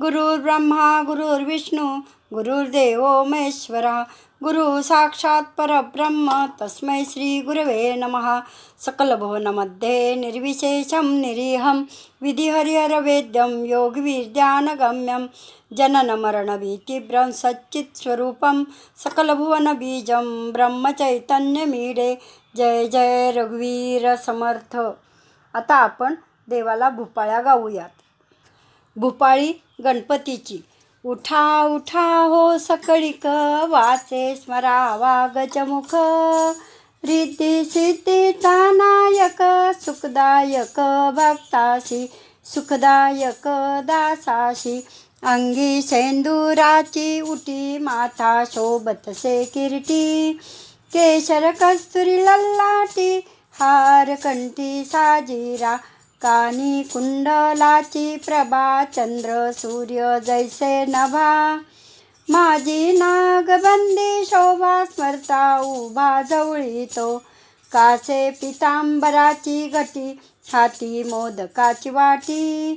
गुरुर्ब्रह्मा गुरुर्विष्णू गुरुर्देव महेश्वरा गुरु साक्षात् परब्रह्म तस्मै श्रीगुरवे नमः. सकलभुवनमध्ये निर्विशेषं निरीहं विधिहरिहरवेद्यं योगविद्यानगम्यं जननमरणभीतिभ्रं सच्चित्स्वरूपं सकलभुवनबीजं ब्रह्मचैतन्यमीडे. जय जय रघुवीर समर्थ. आता आपण देवाला भूपाळ्या गाऊयात. भूपाळी गणपतीची. उठा उठा हो सकळीक वाचे स्मरावा गजमुख. रिद्धी सिद्धीचा नायक सुखदायक भक्ताशी सुखदायक दासाशी. अंगी सेंदुराची उटी माथा शोभतसे किरटी. केशर कस्तुरी लल्लाटी हार कंठी साजिरा कानी कुंडलाची प्रभा चंद्र सूर्य जैसे नभा। माझी नागबंदी शोभा स्मरता उभा जवळी तो कासे पितांबराची गटी हाती मोदकाची वाटी।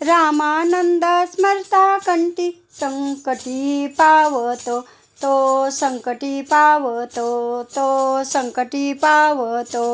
रामानंद स्मरता कंटी संकटी पावतो तो संकटी पावतो तो संकटी पावतो।